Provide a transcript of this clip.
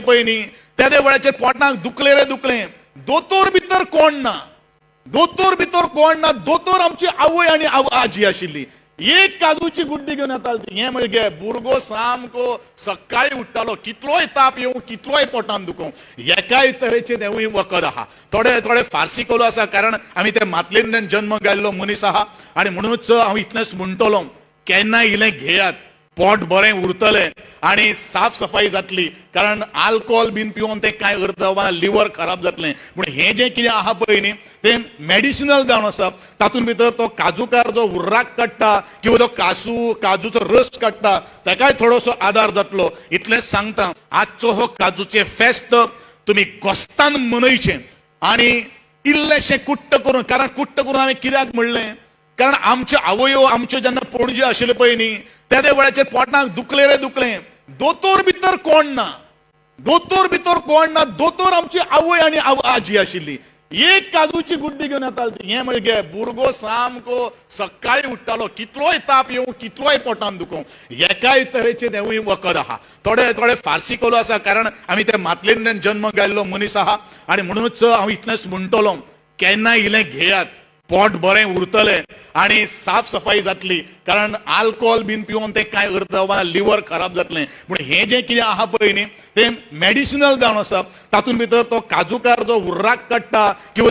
पळय न्ही त्या त्या वेळाचेर पोटाक दुखले रे दुखले. दोतोर भितर कोण ना? दोतोर भितर कोण ना? दोतोर आमची आवय आनी आजी आशिल्ली. एक काजूची गुड्डी घेवन येताली ती. हे म्हणजे भुरगो सामको सकाळी उठतालो. कितलोय ताप येवं कितलोय पोटान दुखों एकाय तरेचे देवूय वखद आहा. थोडे थोडे फारसी कोलो आसा कारण आमी ते मातलेंतल्यान जन्म गेल्लो मनीस आहा आनी म्हणूनच हांव इतलेंच म्हणटलो केन्नाय इलें घेयात? पोट बरें उरतलें आनी साफ सफाई जातली. कारण आल्कोहोल बीन पिवन तें कांय करता लिव्हर खराब जातलें. पूण हें जें कितें आहा पळय न्ही तें मॅडिसिनल जावन आसा तातूंत भितर तो काजूकार जो उर्राक काडटा किंवा तो काजू काजूचो रस काडटा ताकाय थोडोसो आदार जातलो. इतलेंच सांगता आजचो हो काजूचें फेस्त तुमी गोस्तान मनयचें आनी इल्लेशें कुट्ट करून कारण कुट्ट करून हांवें कित्याक म्हणलें कारण आमच्यो अवयव आमच्यो जेन्ना पणजे आशिल्ले पळय न्ही त्या त्या वेळाचेर दुखले रे दुखले. दोतोर भितर कोण ना? दोतोर भितर कोण ना? दोतोर आमची आवय आणि आजी आशिल्ली एक काजूची गुड्डी घेवन येताली हे म्हणजे भुरगो सामको सकाळी उठतालो. कितलोय ताप येऊ कितलोय पोटान दुखों एकाय तरेचे देवूय वखद आहा. थोडे थोडे फार्सी कोलो आसा कारण आमी ते मातलेंतल्यान जन्म गेल्लो मनीस आहा. आणि म्हणूनच हांव इतलेंच म्हणटलो केन्नाय इलें घेयात? पोट बरें उरतलें आनी साफ सफाई जातली. कारण आल्कोहोल बीन पिवन तें कांय काय वा लिव्हर खराब जातलें पूण हें जें कितें आहा पळय न्ही तें मॅडिसिनल जावन आसा तातूंत भितर तो काजूकार जो उर्राक काडटा किंवा